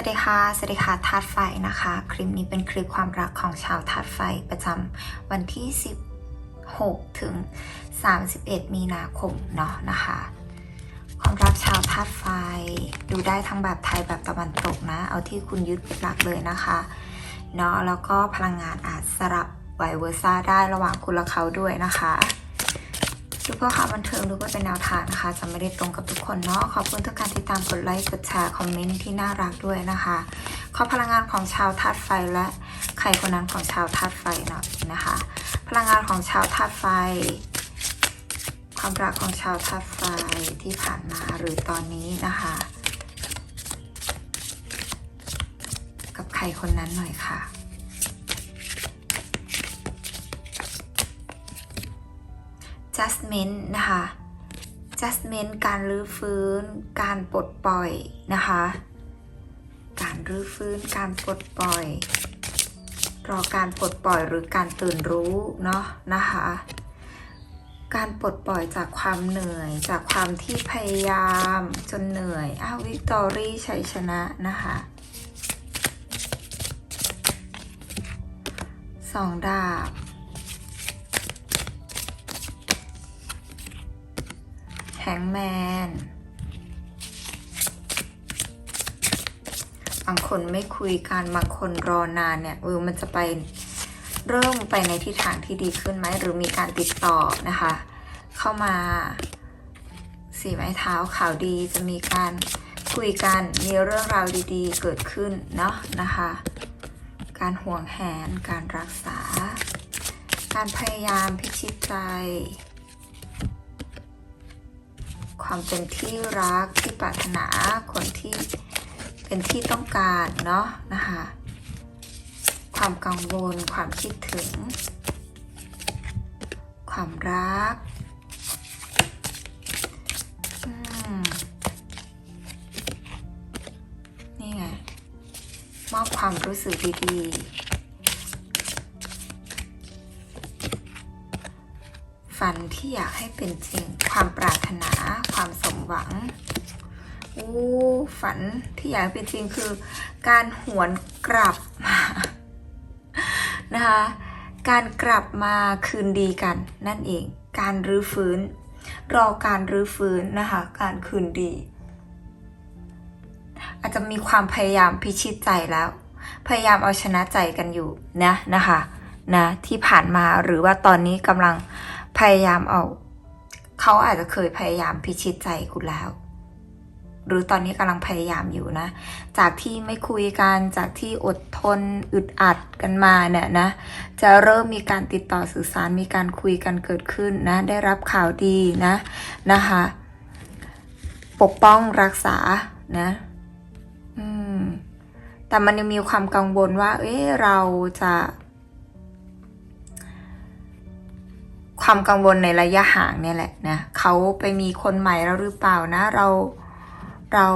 วัสดีค่ะ สวัสดีค่ะธาตุไฟนะคะ คลิปนี้เป็นคลิปความรักของชาวธาตุไฟประจำวันที่ 16 ถึง 31 มีนาคมเนาะนะคะ ความรักชาวธาตุไฟดูได้ทั้งแบบไทยแบบตะวันตกนะ เอาที่คุณยึดหลักเลยนะคะเนาะแล้วก็พลังงานอาจสลับไวเวอร์ซ่าได้ระหว่างคุณและเขาด้วยนะคะ ดูเพื่อความบันเทิงดูเพื่อเป็นแนวทางนะคะจะไม่ได้ตรงกับทุกคนเนาะขอบคุณทุกการติดตามกดไลค์กดแชร์คอมเมนต์ที่น่ารักด้วยนะคะ ขอพลังงานของชาวธาตุไฟและใครคนนั้นของชาวธาตุไฟหน่อยนะคะ พลังงานของชาวธาตุไฟ ความรักของชาวธาตุไฟที่ผ่านมาหรือตอนนี้นะคะ กับใครคนนั้นหน่อยค่ะ justment นะคะ justment การรื้อฟื้น การปลดปล่อยนะคะ การรื้อฟื้น การปลดปล่อย รอการปลดปล่อยหรือการตื่นรู้เนาะนะคะ การปลดปล่อยจากความเหนื่อย จากความที่พยายามจนเหนื่อย อ้าววิกตอรี่ชัยชนะนะคะสองดาบ แฮงแมน บางคนไม่คุยกันบางคนรอนานเนี่ยเออมันจะไปเริ่มไปในทิศทางที่ดีขึ้นไหมหรือมีการติดต่อนะคะ เข้ามาสีไม้เท้าข่าวดีจะมีการคุยกันมีเรื่องราวดีๆ เกิดขึ้นเนาะนะคะ การห่วงแหนการรักษา การพยายามพิชิตใจ ความเป็นที่รักที่ปรารถนาคนที่เป็นที่ต้องการเนาะนะคะความกังวลความคิดถึง ความรักนี่ไงมอบความรู้สึกดีๆ ฝันที่อยากให้เป็นจริง ความปรารถนา ความสมหวังอู้ฝันที่อยากเป็นจริงคือ การหวนกลับมานะคะ การกลับมาคืนดีกัน นั่นเอง การรื้อฟื้น รอการรื้อฟื้นนะคะ การคืนดี อาจจะมีความพยายามพิชิตใจแล้ว พยายามเอาชนะใจกันอยู่นะนะคะนะที่ผ่านมาหรือว่าตอนนี้กำลัง พยายามเอาเขาอาจจะเคยพยายามพิชิตใจคุณแล้ว หรือตอนนี้กำลังพยายามอยู่นะ จากที่ไม่คุยกันจากที่อดทนอึดอัดกันมาเนี่ยนะ จะเริ่มมีการติดต่อสื่อสารมีการคุยกันเกิดขึ้นนะ ได้รับข่าวดีนะนะคะ ปกป้องรักษานะอืมแต่มันยังมีความกังวลว่า เอ๊ะเราจะ ความกังวลในระยะห่างเนี่ยแหละนะเขาไปมีคนใหม่แล้วหรือเปล่านะเราเรา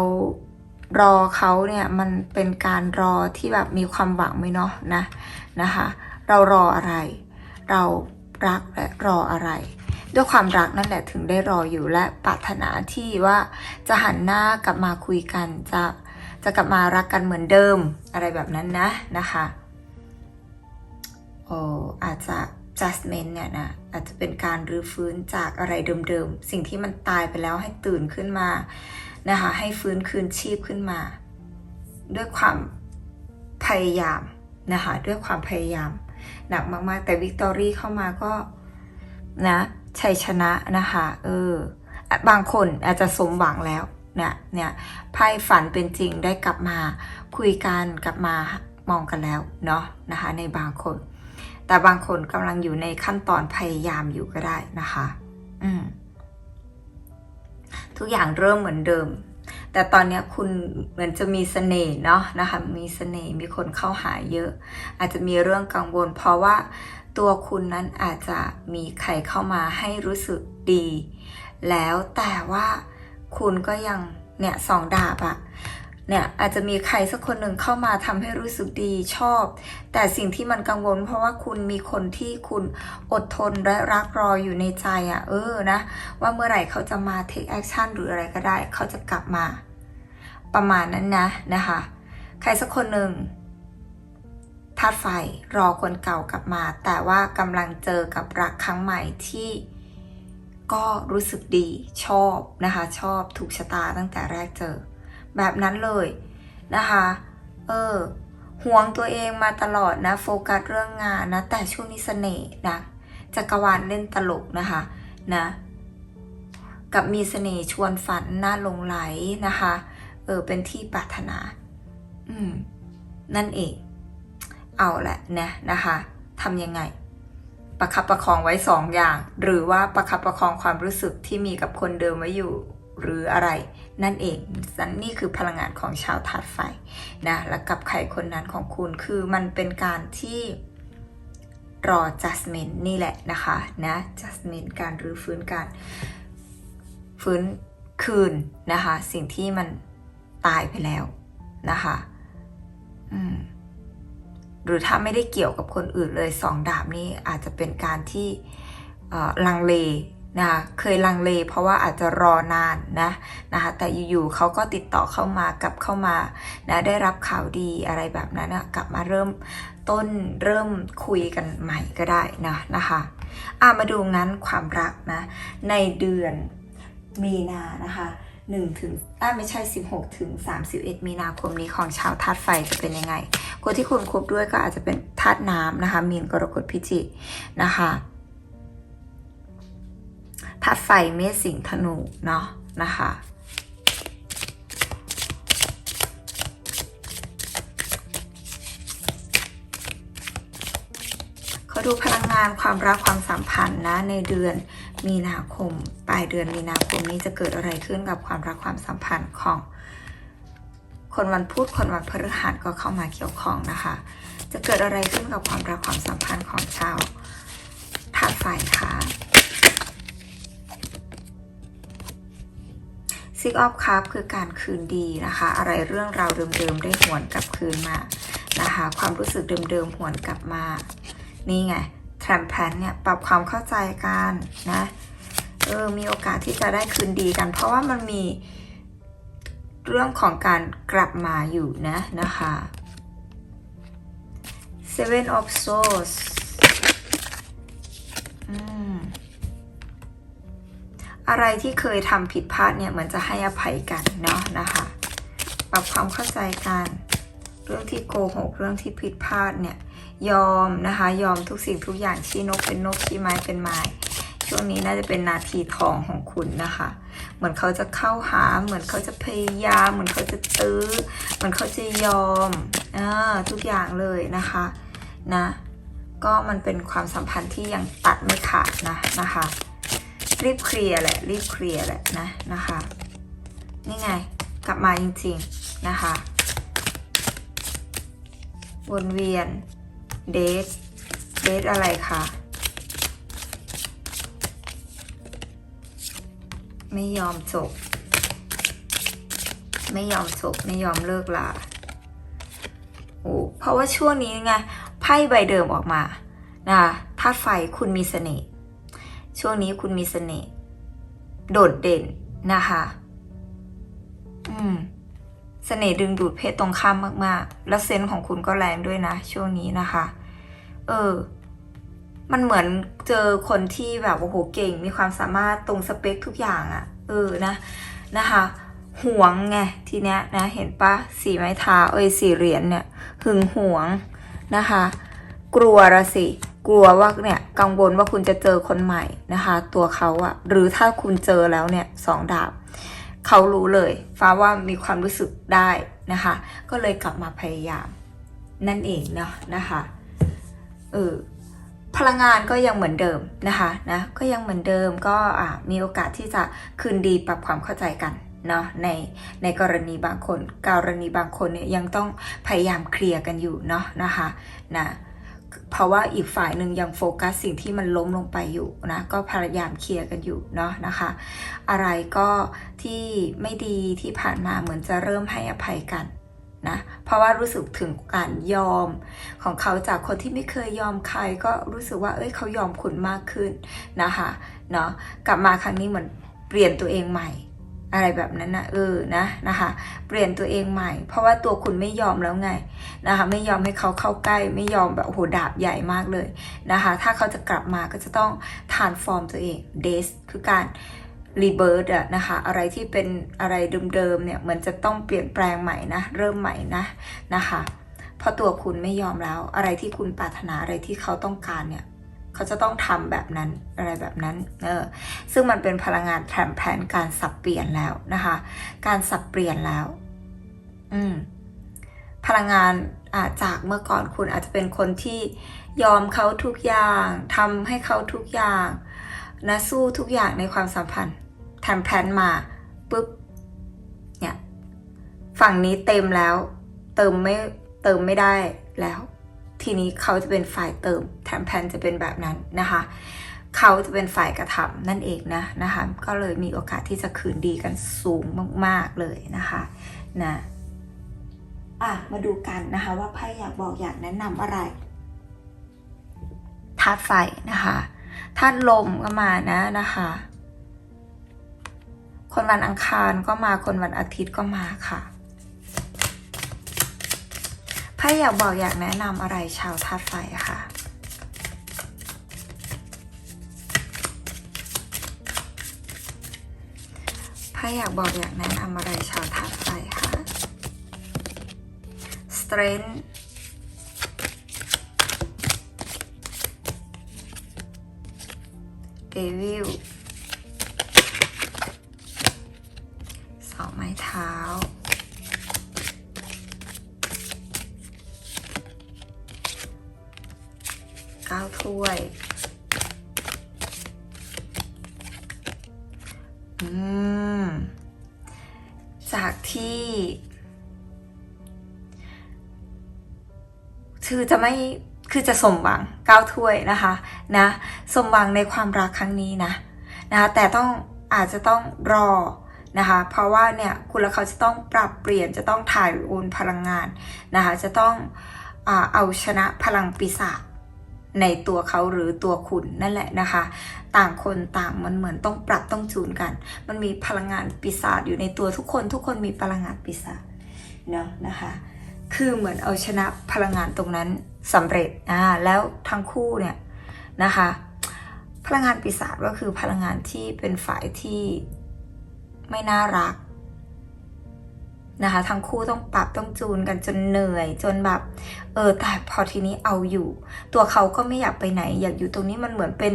รอเขาเนี่ยมันเป็นการรอที่แบบมีความหวังไหมเนาะนะนะคะเรารออะไร เรารักและรออะไร ด้วยความรักนั่นแหละถึงได้รออยู่และปรารถนาที่ว่าจะหันหน้ากลับมาคุยกันจะจะกลับมารักกันเหมือนเดิมอะไรแบบนั้นนะนะคะโอ้อาจจะ judgment เนี่ยนะอาจจะเป็นการรื้อฟื้นจากอะไรเดิมๆ สิ่งที่มันตายไปแล้วให้ตื่นขึ้นมานะคะให้ฟื้นคืนชีพขึ้นมา ด้วยความพยายามนะคะด้วยความพยายาม หนักมากๆ แต่วิกตอรี่เข้ามาก็นะชัยชนะนะคะเออบางคนอาจจะสมหวังแล้วเนี่ยเนี่ยไพ่ฝันเป็นจริงได้กลับมาคุยกันกลับมามองกันแล้วเนาะนะคะในบางคน แต่บางคนกำลังอยู่ในขั้นตอนพยายามอยู่ก็ได้นะคะ อืม ทุกอย่างเริ่มเหมือนเดิม แต่ตอนนี้คุณเหมือนจะมีเสน่ห์เนาะนะคะ มีเสน่ห์มีคนเข้าหาเยอะ อาจจะมีเรื่องกังวล เพราะว่าตัวคุณนั้นอาจจะมีใครเข้ามาให้รู้สึกดี แล้วแต่ว่าคุณก็ยังเนี่ยสองดาบอะ เนี่ยอาจจะมีใครสักคนหนึ่งเข้ามาทำให้รู้สึกดีชอบ แต่สิ่งที่มันกังวล เพราะว่าคุณมีคนที่คุณอดทนและรักรออยู่ในใจอะ่ะ เออนะ ว่าเมื่อไหร่เขาจะมา take action หรืออะไรก็ได้ เขาจะกลับมา ประมาณนั้นนะนะคะ ใครสักคนหนึ่งธาตุไฟรอคนเก่ากลับมา แต่ว่ากำลังเจอกับรักครั้งใหม่ที่ก็รู้สึกดีชอบนะคะ ชอบถูกชะตาตั้งแต่แรกเจอ แบบนั้นเลยนะคะ เออห่วงตัวเองมาตลอดนะ โฟกัสเรื่องงานนะ แต่ช่วงนี้เสน่ห์นะจักรวาลเล่นตลกนะคะนะกับมีเสน่ห์ชวนฝันน่าหลงไหลนะคะ เออเป็นที่ปรารถนา อืม นั่นเอง เอาแหละนะนะคะทำยังไง ประคับประคองไว้สองอย่าง หรือว่าประคับประคองความรู้สึกที่มีกับคนเดิมไว้อยู่ หรืออะไร นั่นเองนั่นนี่คือพลังงานของชาวธาตุไฟนะและกับใครคนนั้นของคุณคือมันเป็นการที่รอ judgment นี่แหละนะคะนะ judgment การรื้อฟื้นการฟื้นคืนนะคะ สิ่งที่มันตายไปแล้วนะคะอืมหรือถ้าไม่ได้เกี่ยวกับคนอื่นเลยสองดาบนี่อาจจะเป็นการที่ลังเล นะเคยลังเลเพราะว่าอาจจะรอนานนะนะคะแต่อยู่ๆเขาก็ติดต่อเข้ามากลับเข้ามานะได้รับข่าวดีอะไรแบบนั้นนะกลับมาเริ่มต้นเริ่มคุยกันใหม่ก็ได้นะนะคะอะมาดูงั้นความรักนะในเดือนมีนานะคะ1ถึงอ่าไม่ใช่ 16 ถึง 31 มีนาคมนี้ของชาวธาตุไฟจะเป็นยังไง คนที่คุณคบด้วยก็อาจจะเป็นธาตุน้ำนะคะมีนกรกฎพิจิกนะคะ ธาตุไฟเมษสิงห์ธนูเนาะนะคะเขาดูพลังงานความรักความสัมพันธ์นะในเดือนมีนาคมปลายเดือนมีนาคมนี้จะเกิดอะไรขึ้นกับความรักความสัมพันธ์ของ คนวันพุธคนวันพฤหัสก็เข้ามาเกี่ยวข้องนะคะ จะเกิดอะไรขึ้นกับความรักความสัมพันธ์ของชาวธาตุไฟคะ ซิกออฟคัพคือการคืนดีนะคะ อะไรเรื่องราวเดิมๆได้หวนกลับคืนมานะคะ ความรู้สึกเดิมๆหวนกลับมา นี่ไงแทรมแพนเนี่ยปรับความเข้าใจกันนะเออมีโอกาสที่จะได้คืนดีกัน เพราะว่ามันมีเรื่องของการกลับมาอยู่นะนะคะ Seven of Swords อืม อะไรที่เคยทำผิดพลาดเนี่ยเหมือนจะให้อภัยกันเนาะนะคะปรับความเข้าใจกันเรื่องที่โกหกเรื่องที่ผิดพลาดเนี่ยยอมนะคะยอมทุกสิ่งทุกอย่างชี้นกเป็นนกชี้ไม้เป็นไม้ช่วงนี้น่าจะเป็นนาทีทองของคุณนะคะ เหมือนเขาจะเข้าหา เหมือนเขาจะพยายามเหมือนเขาจะตื้อ เหมือนเขาจะยอมอทุกอย่างเลยนะคะนะ ก็มันเป็นความสัมพันธ์ที่ยังตัดไม่ขาดนะนะคะ รีบเคลียร์แหละ รีบเคลียร์แหละนะนะคะ นี่ไง กลับมาจริงๆนะคะ วนเวียน เดท เดทอะไรคะไม่ยอมจบ ไม่ยอมจบ ไม่ยอมเลิกลาโอ้เพราะว่าช่วงนี้ไง ไพ่ใบเดิมออกมานะคะธาตุไฟคุณมีเสน่ห์ ช่วงนี้คุณมีเสน่ห์โดดเด่นนะคะ อืมเสน่ห์ดึงดูดเพศตรงข้ามมาก ๆ แล้วเซนส์ของคุณก็แรงด้วยนะ ช่วงนี้นะคะ เออ มันเหมือนเจอคนที่แบบโอ้โหเก่ง มีความสามารถตรงสเปคทุกอย่างอะ่ะ เออนะนะคะหวงไงทีเนี้ยนะเห็นปะสีไม้เท้าเอ้ยสีเหรียญเนี่ยหึงหวงนะคะ กลัวละสิ กลัวว่าเนี่ยกังวลว่าคุณจะเจอคนใหม่นะคะ ตัวเขาอะหรือถ้าคุณเจอแล้วเนี่ยสองดาบเขารู้เลย ฟ้าว่ามีความรู้สึกได้นะคะ ก็เลยกลับมาพยายาม นั่นเองเนาะนะคะเออพลังงานก็ยังเหมือนเดิมนะคะนะก็ยังเหมือนเดิมก็อะมีโอกาสที่จะคืนดีปรับความเข้าใจกันเนาะในในกรณีบางคนกรณีบางคนเนี่ยยังต้องพยายามเคลียร์กันอยู่เนาะนะคะนะ เพราะว่าอีกฝ่ายหนึ่งยังโฟกัสสิ่งที่มันล้มลงไปอยู่นะ ก็พยายามเคลียร์กันอยู่เนาะนะคะ อะไรก็ที่ไม่ดีที่ผ่านมาเหมือนจะเริ่มให้อภัยกันนะเพราะว่ารู้สึกถึงการยอมของเขาจากคนที่ไม่เคยยอมใครก็รู้สึกว่าเอ้ยเขายอมคุณมากขึ้นนะคะเนาะกลับมาครั้งนี้เหมือนเปลี่ยนตัวเองใหม่ อะไรแบบนั้นนะเออนะนะคะ เปลี่ยนตัวเองใหม่ เพราะว่าตัวคุณไม่ยอมแล้วไงนะคะ ไม่ยอมให้เขาเข้าใกล้ ไม่ยอมแบบโหดาบใหญ่มากเลยนะคะ ถ้าเขาจะกลับมาก็จะต้องทานฟอร์มตัวเองเดสคือการรีเบิร์ดอะนะคะอะไรที่เป็นอะไรเดิมๆเนี่ยเหมือนจะต้องเปลี่ยนแปลงใหม่นะ เริ่มใหม่นะนะคะเพราะตัวคุณไม่ยอมแล้ว อะไรที่คุณปรารถนาอะไรที่เขาต้องการเนี่ย เขาจะต้องทำแบบนั้นอะไรแบบนั้นเออซึ่งมันเป็นพลังงานแผนแผนการสับเปลี่ยนแล้วนะคะ การสับเปลี่ยนแล้ว อืมพลังงานอาจากเมื่อก่อนคุณอาจจะเป็นคนที่ยอมเขาทุกอย่างทำให้เขาทุกอย่างนะสู้ทุกอย่างในความสัมพันธ์แทนแพลนมาปุ๊บเนี่ยฝั่งนี้เต็มแล้ว เติมไม่เติมไม่ได้แล้ว ทีนี้เขาจะเป็นฝ่ายเติมแทนแพนจะเป็นแบบนั้นนะคะ เขาจะเป็นฝ่ายกระทำนั่นเองนะนะคะ ก็เลยมีโอกาสที่จะคืนดีกันสูงมาก ๆเลยนะคะนะอะมาดูกันนะคะว่าไพ่อยากบอกอยากแนะนำอะไรธาตุไฟนะคะธาตุลมก็มานะนะคะคนวันอังคารก็มาคนวันอาทิตย์ก็มาค่ะ พ่อยากบอกอยากแนะนำอะไรชาวธาตุไฟค่ะไพ่อยากบอกอยากแนะนำอะไรชาวธาตุไฟค่ะ strength เดวิล จากที่ คือจะไม่คือจะสมหวังเก้าถ้วยนะคะนะสมหวังในความรักครั้งนี้นะนะคะแต่ต้องอาจจะต้องรอนะคะเพราะว่าเนี่ยคุณและเขาจะต้องปรับเปลี่ยนจะต้องถ่ายโอนพลังงานนะคะจะต้องอเอาชนะพลังปีศาจ ในตัวเขาหรือตัวคุณนั่นแหละนะคะ ต่างคนต่างมันเหมือนต้องปรับต้องจูนกัน มันมีพลังงานปีศาจอยู่ในตัวทุกคนทุกคนมีพลังงานปีศาจเนาะนะคะ คือเหมือนเอาชนะพลังงานตรงนั้นสำเร็จอ่าแล้วทั้งคู่เนี่ยนะคะ พลังงานปีศาจก็คือพลังงานที่เป็นฝ่ายที่ไม่น่ารัก นะคะ ทั้งคู่ต้องปรับต้องจูนกันจนเหนื่อย จนแบบเออแต่พอทีนี้เอาอยู่ ตัวเขาก็ไม่อยากไปไหน อยากอยู่ตรงนี้มันเหมือนเป็น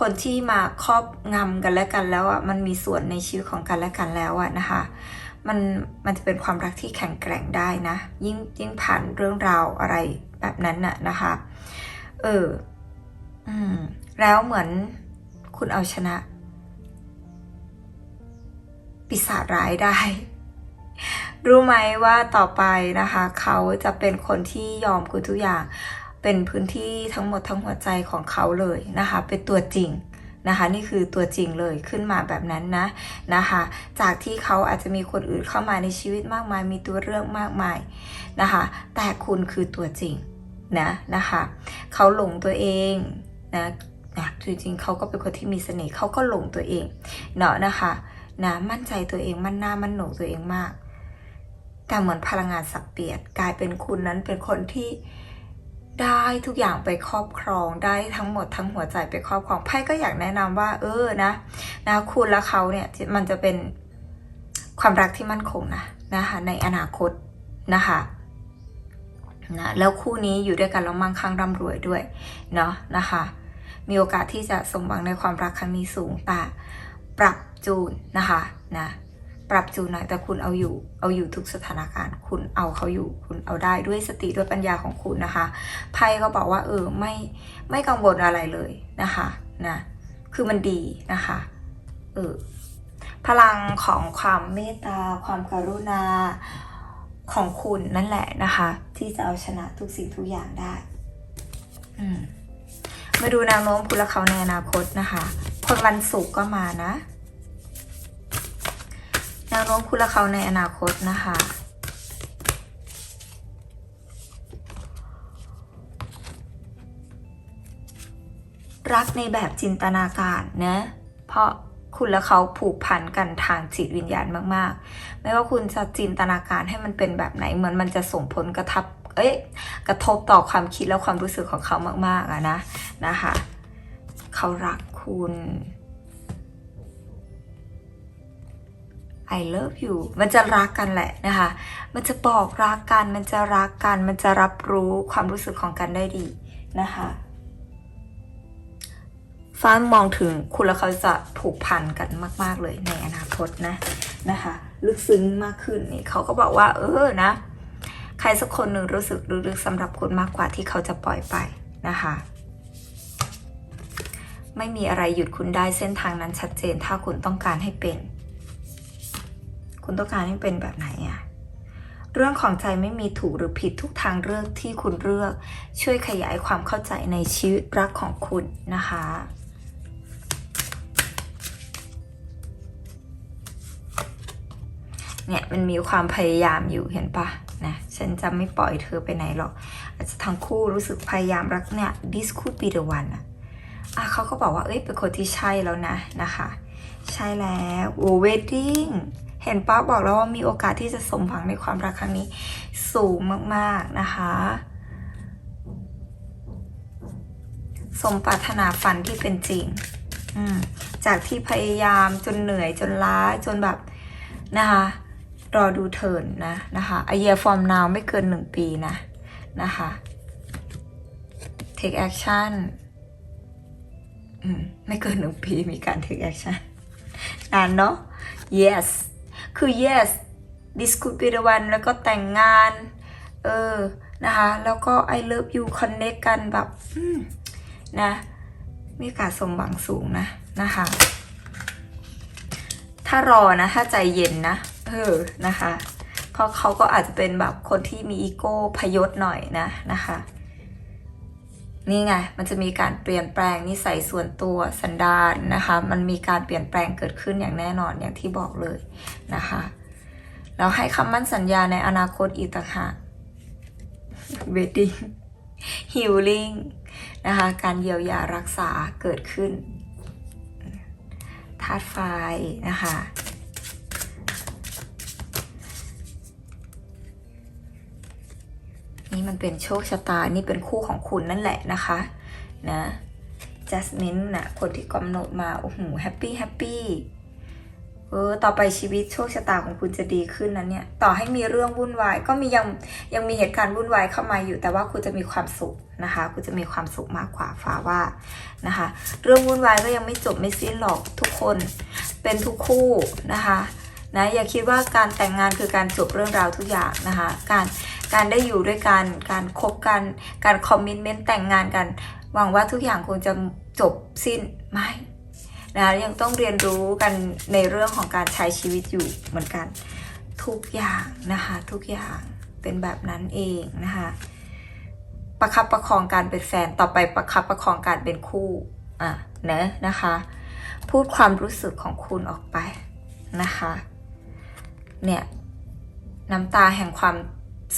คนที่มาครอบงำกันและกันแล้วอะมันมีส่วนในชีวิตของกันและกันแล้วอะนะคะมันมันจะเป็นความรักที่แข็งแกร่งได้นะ ยิ่งยิ่งผ่านเรื่องราวอะไรแบบนั้นน่ะนะคะเอออืมแล้วเหมือนคุณเอาชนะ ปีศาจร้ายได้ รู้ไหมว่าต่อไปนะคะ เขาจะเป็นคนที่ยอมคุณทุกอย่าง เป็นพื้นที่ทั้งหมดทั้งหัวใจของเขาเลยนะคะ เป็นตัวจริงนะคะนี่คือตัวจริงเลยขึ้นมาแบบนั้นนะนะคะ จากที่เขาอาจจะมีคนอื่นเข้ามาในชีวิตมากมาย มีตัวเรื่องมากมายนะคะ แต่คุณคือตัวจริงนะนะคะเขาหลงตัวเองนะนะจริงๆเขาก็เป็นคนที่มีเสน่ห์เขาก็หลงตัวเองเนาะนะคะนะมั่นใจตัวเองมั่นหน้ามั่นโหนกตัวเองมาก แต่เหมือนพลังงานสับเปลี่ยนกลายเป็นคุณนั้นเป็นคนที่ได้ทุกอย่างไปครอบครองได้ทั้งหมดทั้งหัวใจไปครอบครองไพ่ก็อยากแนะนำว่า เออนะนะคุณและเขาเนี่ยมันจะเป็นความรักที่มั่นคงนะนะคะในอนาคตนะคะนะแล้วคู่นี้อยู่ด้วยกันแล้วมั่งคั่งร่ำรวยด้วยเนาะนะคะ มีโอกาสที่จะสมหวังในความรักครั้งนี้สูงแต่ปรับจูนนะคะนะ ปรับจูนหน่อยแต่คุณเอาอยู่ เอาอยู่ทุกสถานการณ์ คุณเอาเขาอยู่ คุณเอาได้ด้วยสติด้วยปัญญาของคุณนะคะไพ่ก็บอกว่า เออไม่ไม่กังวลอะไรเลยนะคะนะคือมันดีนะคะเออพลังของความเมตตา ความกรุณาของคุณนั่นแหละนะคะ ที่จะเอาชนะทุกสิ่งทุกอย่างได้มมาดูแนวโน้มคุณและเขาในอนาคตนะคะ คนวันศุกร์ก็มานะ วโน้มคุณและเขาในอนาคตนะคะ รักในแบบจินตนาการนะเพราะคุณและเขาผูกพันกันทางจิตวิญญาณมาก ๆ ไม่ว่าคุณจะจินตนาการให้มันเป็นแบบไหนเหมือนมันจะส่งผลกระทบเอ้ยกระทบต่อความคิดและความรู้สึกของเขามากๆอะนะนะคะ เขารักคุณ I love you มันจะรักกันแหละนะคะ มันจะบอกรักกัน มันจะรักกัน มันจะรับรู้ความรู้สึกของกันได้ดีนะคะฟ้ามองถึงคุณและเขาจะผูกพันกันมาก ๆ เลยในอนาคตนะนะคะ ลึกซึ้งมากขึ้นนี่เขาก็บอกว่า เออนะ ใครสักคนหนึ่งรู้สึกลึกๆสำหรับคุณมากกว่าที่เขาจะปล่อยไปนะคะ ไม่มีอะไรหยุดคุณได้เส้นทางนั้นชัดเจนถ้าคุณต้องการให้เป็น คุณต้องการให้เป็นแบบไหนอะเรื่องของใจไม่มีถูกหรือผิดทุกทางเลือกที่คุณเลือก ช่วยขยายความเข้าใจในชีวิตรักของคุณนะคะเนี่ยมันมีความพยายามอยู่เห็นปะนะฉันจะไม่ปล่อยเธอไปไหนหรอก อาจจะทั้งคู่รู้สึกพยายามรักเนี่ย this could be the one อะอะเขาก็บอกว่าเอ้ยเป็นคนที่ใช่แล้วนะนะคะ ใช่แล้ว โอ้ wedding เห็นป้าบอกแล้วว่ามีโอกาสที่จะสมหวังในความรักครั้งนี้ สูงมากๆนะคะ สมปรารถนาฝันที่เป็นจริง จากที่พยายามจนเหนื่อยจนล้าจนแบบนะคะรอดูเทินนะนะคะ a year from now ไม่เกินหนึ่งปีนะนะคะ take action ไม่เกินหนึ่งปีมีการ take action นานเนาะ yes คือ yes this could be the one แล้วก็แต่งงาน เออ นะคะ แล้วก็ I love you connect กันแบบนะมีโอกาสสมหวังสูงนะนะคะ ถ้ารอนะ ถ้าใจเย็นนะ เออ นะคะ เพราะเขาก็อาจจะเป็นแบบคนที่มีอีโก้พยศหน่อยนะนะคะ นี่ไง มันจะมีการเปลี่ยนแปลงนิสัยส่วนตัวสันดานนะคะ มันมีการเปลี่ยนแปลงเกิดขึ้นอย่างแน่นอนอย่างที่บอกเลยนะคะแล้วให้คำมั่นสัญญาในอนาคตอีกต่างหาก wedding healing นะคะ การเยียวยารักษาเกิดขึ้นธาตุไฟนะคะ นี่มันเป็นโชคชะตา นี่เป็นคู่ของคุณนั่นแหละนะคะนะจัสมินนะคนที่กำหนดมา โอ้โหแฮปปี้แฮปปี้เออต่อไปชีวิตโชคชะตาของคุณจะดีขึ้นนะเนี่ย ต่อให้มีเรื่องวุ่นวาย ก็มียังยังมีเหตุการณ์วุ่นวายเข้ามาอยู่ แต่ว่าคุณจะมีความสุขนะคะ คุณจะมีความสุขมากกว่าฟ้าว่านะคะ เรื่องวุ่นวายก็ยังไม่จบไม่สิ้นหรอกทุกคนเป็นทุกคู่นะคะนะอย่าคิดว่าการแต่งงานคือการจบเรื่องราวทุกอย่างนะคะ การ การได้อยู่ด้วยกัน การคบกัน การคอมมิชเมนต์แต่งงานกัน หวังว่าทุกอย่างคงจะจบสิ้นไม่นะคะยังต้องเรียนรู้กันในเรื่องของการใช้ชีวิตอยู่เหมือนกัน ทุกอย่างนะคะ ทุกอย่างเป็นแบบนั้นเองนะคะประคับประคองการเป็นแฟนต่อไปประคับประคองการเป็นคู่อะเนะนะคะ พูดความรู้สึกของคุณออกไปนะคะ เนี่ย น้ำตาแห่งความ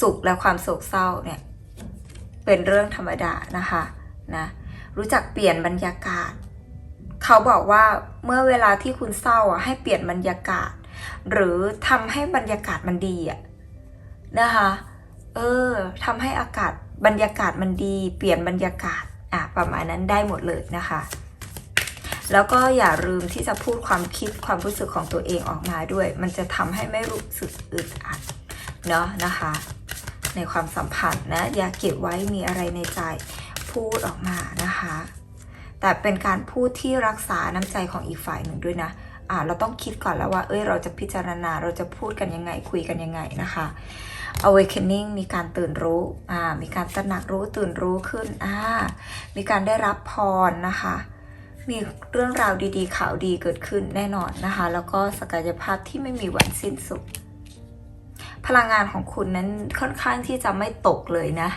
สุขและความโศกเศร้าเนี่ยเป็นเรื่องธรรมดานะคะนะรู้จักเปลี่ยนบรรยากาศ เขาบอกว่าเมื่อเวลาที่คุณเศร้าอะให้เปลี่ยนบรรยากาศ หรือทำให้บรรยากาศมันดีอะนะคะเออทำให้อากาศบรรยากาศมันดี เปลี่ยนบรรยากาศอะประมาณนั้นได้หมดเลยนะคะ แล้วก็อย่าลืมที่จะพูดความคิดความรู้สึกของตัวเองออกมาด้วย มันจะทำให้ไม่รู้สึกอึดอัด เนาะนะคะ ในความสัมพันธ์นะอย่าเก็บไว้มีอะไรในใจพูดออกมานะคะ แต่เป็นการพูดที่รักษาน้ำใจของอีกฝ่ายหนึ่งด้วยนะอ่าเราต้องคิดก่อนแล้วว่า เอ้ย เราจะพิจารณา เราจะพูดกันยังไง คุยกันยังไงนะคะ awakening มีการตื่นรู้ อ่า มีการตระหนักรู้ ตื่นรู้ขึ้น อ่า มีการได้รับพรนะคะ มีเรื่องราวดีๆ ข่าวดีเกิดขึ้นแน่นอนนะคะ แล้วก็ศักยภาพที่ไม่มีวันสิ้นสุด พลังงานของคุณนั้นค่อนข้างที่จะไม่ตกเลยนะ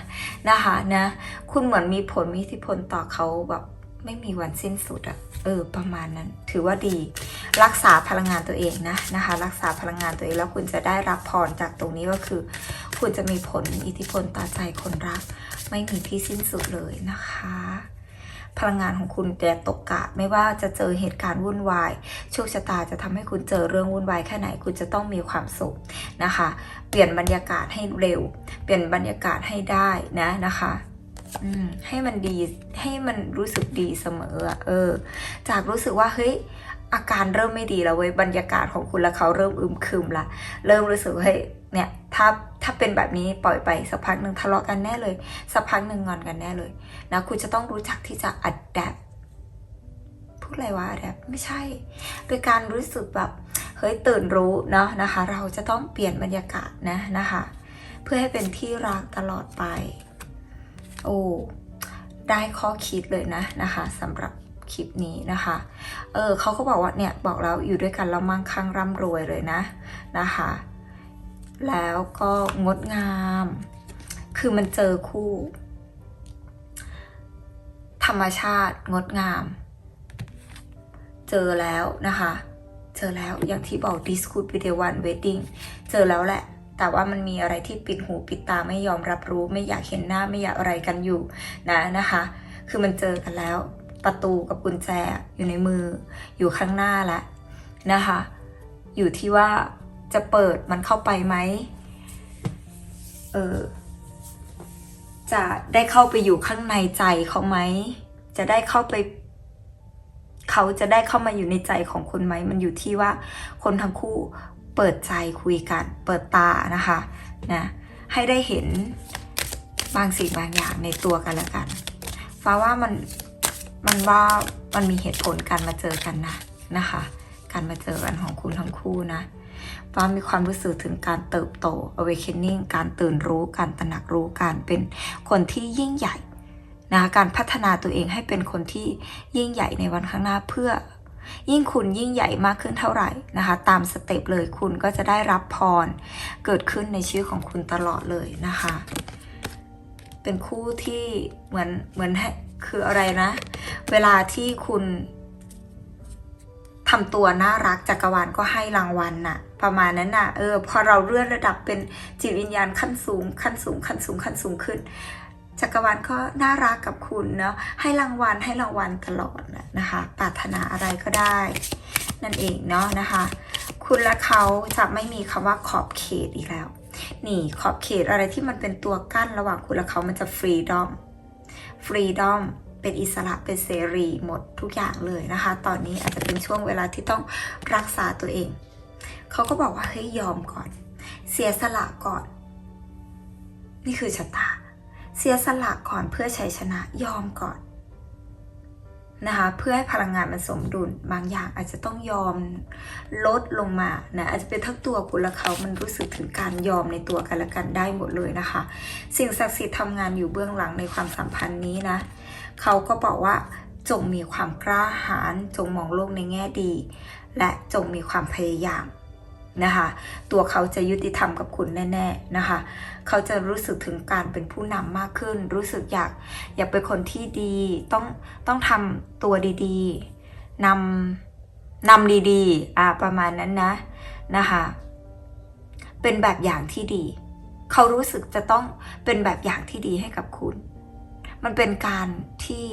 นะคะนะคุณเหมือนมีผลมีอิทธิพลต่อเขาแบบไม่มีวันสิ้นสุดอะเออ ประมาณนั้น ถือว่าดี รักษาพลังงานตัวเองนะนะคะ รักษาพลังงานตัวเองแล้วคุณจะได้รับพรจากตรงนี้ก็คือ คุณจะมีผลอิทธิพลต่อใจคนรัก ไม่มีที่สิ้นสุดเลยนะคะ พลังงานของคุณจะตกกะไม่ว่าจะเจอเหตุการณ์วุ่นวายโชคชะตาจะทำให้คุณเจอเรื่องวุ่นวายแค่ไหนคุณจะต้องมีความสุขนะคะ เปลี่ยนบรรยากาศให้เร็ว เปลี่ยนบรรยากาศให้ได้นะนะคะให้มันดีให้มันรู้สึกดีเสมอเออ จากรู้สึกว่าเฮ้ยอาการเริ่มไม่ดีแล้วเว้ยบรรยากาศของคุณและเขาเริ่มอึมครึมละเริ่มรู้สึกเฮ้ยเนี่ย ถ้าถ้าเป็นแบบนี้ปล่อยไปสักพักหนึ่งทะเลาะกันแน่เลย สักพักหนึ่งงอนกันแน่เลยนะคุณจะต้องรู้จักที่จะ adapt พูดอะไรวะ adapt ไม่ใช่โดยการรู้สึกแบบเฮ้ยตื่นรู้เนาะนะคะ เราจะต้องเปลี่ยนบรรยากาศนะนะคะ เพื่อให้เป็นที่รักตลอดไป โอ้ได้ข้อคิดเลยนะนะคะสำหรับคลิปนี้นะคะ เออเขาก็บอกว่าเนี่ยบอกแล้วอยู่ด้วยกันแล้วมั่งคั่งร่ำรวยเลยนะนะคะ แล้วก็งดงาม คือมันเจอคู่ ธรรมชาติงดงาม เจอแล้วนะคะ เจอแล้วอย่างที่บอก discuss with the one wedding เจอแล้วแหละ แต่ว่ามันมีอะไรที่ปิดหูปิดตาไม่ยอมรับรู้ ไม่อยากเห็นหน้าไม่อยากอะไรกันอยู่นะนะคะ คือมันเจอกันแล้ว ประตูกับกุญแจอยู่ในมือ อยู่ข้างหน้าแล้วนะคะ อยู่ที่ว่า จะเปิดมันเข้าไปไหมเออจะได้เข้าไปอยู่ข้างในใจเขาไหม จะได้เข้าไป เขาจะได้เข้ามาอยู่ในใจของคุณไหม มันอยู่ที่ว่าคนทั้งคู่เปิดใจคุยกัน เปิดตานะคะนะให้ได้เห็นบางสิ่งบางอย่างในตัวกันและกัน ฟ้าว่ามันมันว่ามันมีเหตุผลการมาเจอกันนะนะคะ การมาเจอกันของคุณทั้งคู่นะ ฟ้ามีความรู้สึกถึงการเติบโต awakening การตื่นรู้การตระหนักรู้การเป็นคนที่ยิ่งใหญ่นะคะการพัฒนาตัวเองให้เป็นคนที่ยิ่งใหญ่ในวันข้างหน้าเพื่อ ยิ่งคุณยิ่งใหญ่มากขึ้นเท่าไหร่นะคะ ตามสเต็ปเลยคุณก็จะได้รับพร เกิดขึ้นในชีวิตของคุณตลอดเลยนะคะ เป็นคู่ที่เหมือนเหมือนให้คืออะไรนะ เวลาที่คุณทำตัวน่ารักจักรวาลก็ให้รางวัลน่ะ ประมาณนั้นน่ะ เออ พอเราเลื่อนระดับเป็นจิตวิญญาณขั้นสูง ขั้นสูง ขั้นสูง ขั้นสูงขึ้น จักรวาลก็น่ารักกับคุณเนาะ ให้รางวัล ให้รางวัลตลอดน่ะนะคะ ปรารถนาอะไรก็ได้ นั่นเองเนาะนะคะ คุณและเขาจะไม่มีคำว่าขอบเขตอีกแล้ว นี่ขอบเขตอะไรที่มันเป็นตัวกั้นระหว่างคุณและเขามันจะฟรีดอม ฟรีดอมเป็นอิสระเป็นเสรีหมดทุกอย่างเลยนะคะ ตอนนี้อาจจะเป็นช่วงเวลาที่ต้องรักษาตัวเอง เขาก็บอกว่าเฮ้ยยอมก่อน เสียสละก่อน นี่คือชะตา เสียสละก่อนเพื่อชัยชนะยอมก่อนนะคะเพื่อให้พลังงานมันสมดุลบางอย่างอาจจะต้องยอมลดลงมานะอาจจะเป็นทั้งตัวคุณและเขามันรู้สึกถึงการยอมในตัวกันและกันได้หมดเลยนะคะ สิ่งศักดิ์สิทธิ์ทำงานอยู่เบื้องหลังในความสัมพันธ์นี้นะเขาก็บอกว่าจงมีความกล้าหาญจงมองโลกในแง่ดี และจงมีความพยายาม นะคะ ตัวเขาจะยุติธรรมกับคุณแน่ๆนะคะ เขาจะรู้สึกถึงการเป็นผู้นำมากขึ้น รู้สึกอยากอยากเป็นคนที่ดี ต้องต้องทำตัวดีๆนำนำดีๆอ่าประมาณนั้นนะนะคะ เป็นแบบอย่างที่ดี เขารู้สึกจะต้องเป็นแบบอย่างที่ดีให้กับคุณ มันเป็นการที่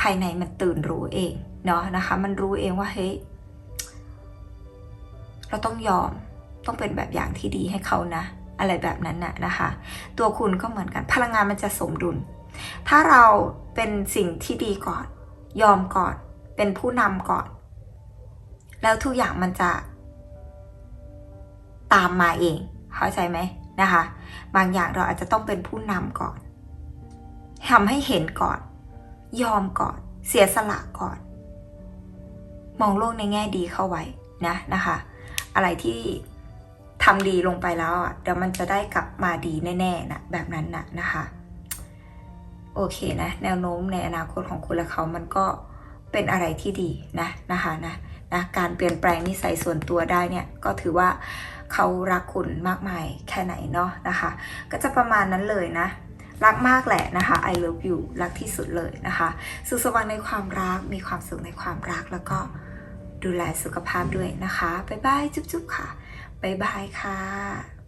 ภายในมันตื่นรู้เองเนาะนะคะ มันรู้เองว่าเฮ้ย เราต้องยอมต้องเป็นแบบอย่างที่ดีให้เขานะ อะไรแบบนั้นน่ะนะคะ ตัวคุณก็เหมือนกันพลังงานมันจะสมดุล ถ้าเราเป็นสิ่งที่ดีก่อน ยอมก่อน เป็นผู้นำก่อน แล้วทุกอย่างมันจะ ตามมาเอง เข้าใจไหมนะคะ บางอย่างเราอาจจะต้องเป็นผู้นำก่อนทำให้เห็นก่อน ยอมก่อน เสียสละก่อน มองโลกในแง่ดีเข้าไว้นะนะคะ อะไรที่ทำดีลงไปแล้วอะเดี๋ยวมันจะได้กลับมาดีแน่ๆนะแบบนั้นนะนะคะ โอเคนะ แนวโน้มในอนาคตของคุณและเขามันก็เป็นอะไรที่ดีนะนะคะนะนะการเปลี่ยนแปลงนิสัยส่วนตัวได้เนี่ยก็ถือว่าเขารักคุณมากมายแค่ไหนเนาะนะคะ ก็จะประมาณนั้นเลยนะ รักมากแหละนะคะ I love you รักที่สุดเลยนะคะ สุขสว่างในความรักมีความสุขในความรักแล้วก็ ดูแลสุขภาพด้วยนะคะ บ๊ายบาย จุ๊บๆค่ะ บ๊ายบายค่ะ